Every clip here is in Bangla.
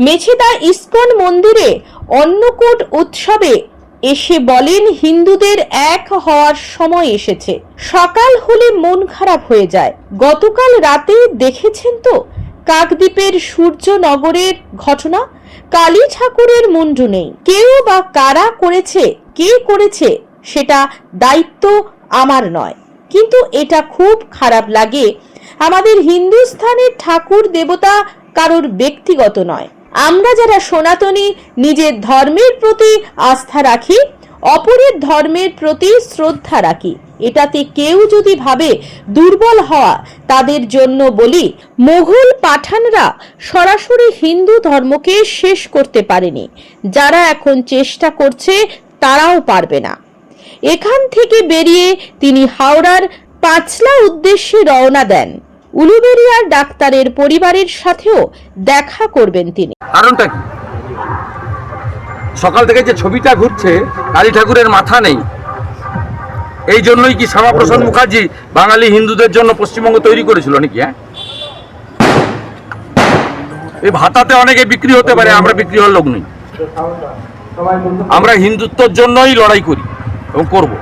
মেছেদা ইস্কন মন্দিরে অন্নকূট উৎসবে এসে বলেন হিন্দুদের এক হওয়ার সময় এসেছে। সকাল হলে মন খারাপ হয়ে যায়। গতকাল রাতে দেখেছেন তো কাকদ্বীপের সূর্যনগরের ঘটনা? কালী ঠাকুরের মুন্ডু নেই। কেউ বা কারা করেছে, কে করেছে, সেটা দায়িত্ব আমার নয়। কিন্তু এটা খুব খারাপ লাগে। আমাদের হিন্দুস্থানের ঠাকুর দেবতা কারোর ব্যক্তিগত নয়। আমরা যারা সনাতনী, নিজের ধর্মের প্রতি আস্থা রাখি, অপরের ধর্মের প্রতি শ্রদ্ধা রাখি। এটাতে কেউ যদি ভাবে দুর্বল হওয়া, তাদের জন্য বলি মোগল পাঠানরা সরাসরি হিন্দু ধর্মকে শেষ করতে পারেনি। যারা এখন চেষ্টা করছে, তারাও পারবে না। এখান থেকে বেরিয়ে তিনি হাওড়ার পাঁচলা উদ্দেশ্যে রওনা দেন। উলুবেরিয়ার ডাক্তারের পরিবারের সাথেও দেখা করবেন তিনি। কারণটা কি? সকাল থেকে যে ছবিটা ঘুরছে কালী ঠাকুরের মাথা নেই। এই জন্যই কি শ্যামাপ্রসাদ মুখার্জি বাঙালি হিন্দুদের জন্য পশ্চিমবঙ্গ তৈরি করেছিল নাকি হ্যাঁ? এই ভাতাতে অনেকে বিক্রি হতে পারে আমরা বিক্রি হওয়ার লোক নেই। আমরা হিন্দুত্বর জন্যই লড়াই করি এবং করব।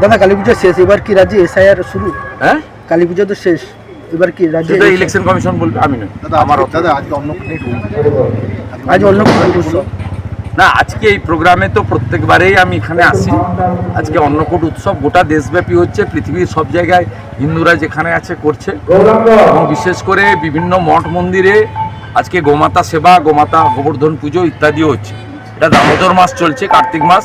দাদা কালী পুজো শেষ এবার কি রাজ্যে এসআইআর শুরু? হ্যাঁ? কালী পুজো তো শেষ। এবার কি রাজ্যে ইলেকশন কমিশন বলবে আমি নই। দাদা আমার দাদা আজকে অন্য আজ অন্য উৎসব না আজকে এই প্রোগ্রামে তো প্রত্যেকবারেই আমি এখানে আসি। আজকে অন্নকূট উৎসব গোটা দেশব্যাপী হচ্ছে পৃথিবীর সব জায়গায় হিন্দুরা যেখানে আছে করছে। এবং বিশেষ করে বিভিন্ন মঠ মন্দিরে আজকে গোমাতা সেবা গোমাতা গোবর্ধন পুজো ইত্যাদিও হচ্ছে। এটা দামোদর মাস চলছে কার্তিক মাস।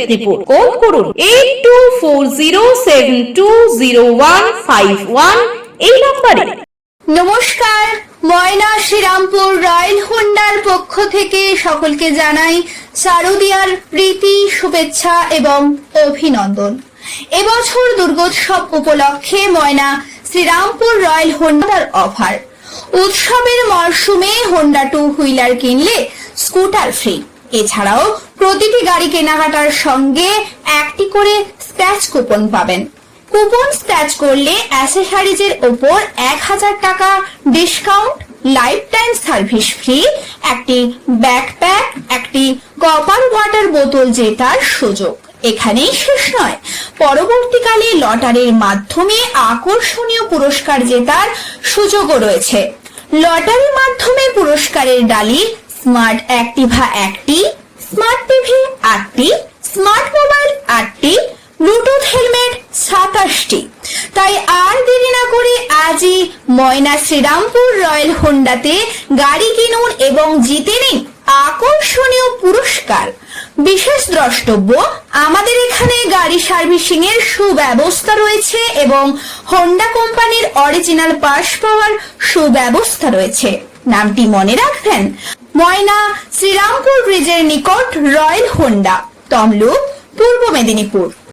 কল করুন। এইট এই নম্বরে। নমস্কার, ময়না শ্রীরামপুর রয়্যাল হোন্ডার পক্ষ থেকে সকলকে জানাই শারদীয়ার প্রীতি, শুভেচ্ছা এবং অভিনন্দন। এবছর দুর্গোৎসব উপলক্ষে ময়না শ্রীরামপুর রয়্যাল হোন্ডার অফার উৎসবের মরশুমে হোন্ডা টু হুইলার কিনলে স্কুটার ফ্রি এছাড়াও প্রতিটি গাড়ি কেনাকাটার সঙ্গে একটি করে স্ক্র্যাচ কুপন পাবেন। কুপন স্ক্র্যাচ করলে অ্যাসেসারিজের ওপর এক হাজার টাকা discount life time service free একটি ব্যাকপ্যাক একটি কপার ওয়াটার বোতল জেতার সুযোগ। এখানেই শেষ নয়। পরবর্তীকালে লটারির মাধ্যমে আকর্ষণীয় পুরস্কার জেতার সুযোগও রয়েছে। লটারির মাধ্যমে পুরস্কারের ডালি স্মার্ট অ্যাক্টিভা একটি, স্মার্ট টিভি আটটি, স্মার্ট মোবাইল আটটি, ব্লুটুথ হেলমেট সাতাশটি। তাই আর দেরি না করে আজই ময়না শ্রীরামপুর রয়্যাল হোন্ডাতে গাড়ি কিনুন এবং জিতে নিন আকর্ষণীয় পুরস্কার। বিশেষ দ্রষ্টব্য, আমাদের এখানে গাড়ি সার্ভিসিং এর সুব্যবস্থা রয়েছে এবং হোন্ডা কোম্পানির অরিজিনাল পাস পাওয়ার সুব্যবস্থা রয়েছে। নামটি মনে রাখবেন ময়না শ্রীরামপুর ব্রিজের নিকট রয়্যাল হোন্ডা তমলুক পূর্ব মেদিনীপুর।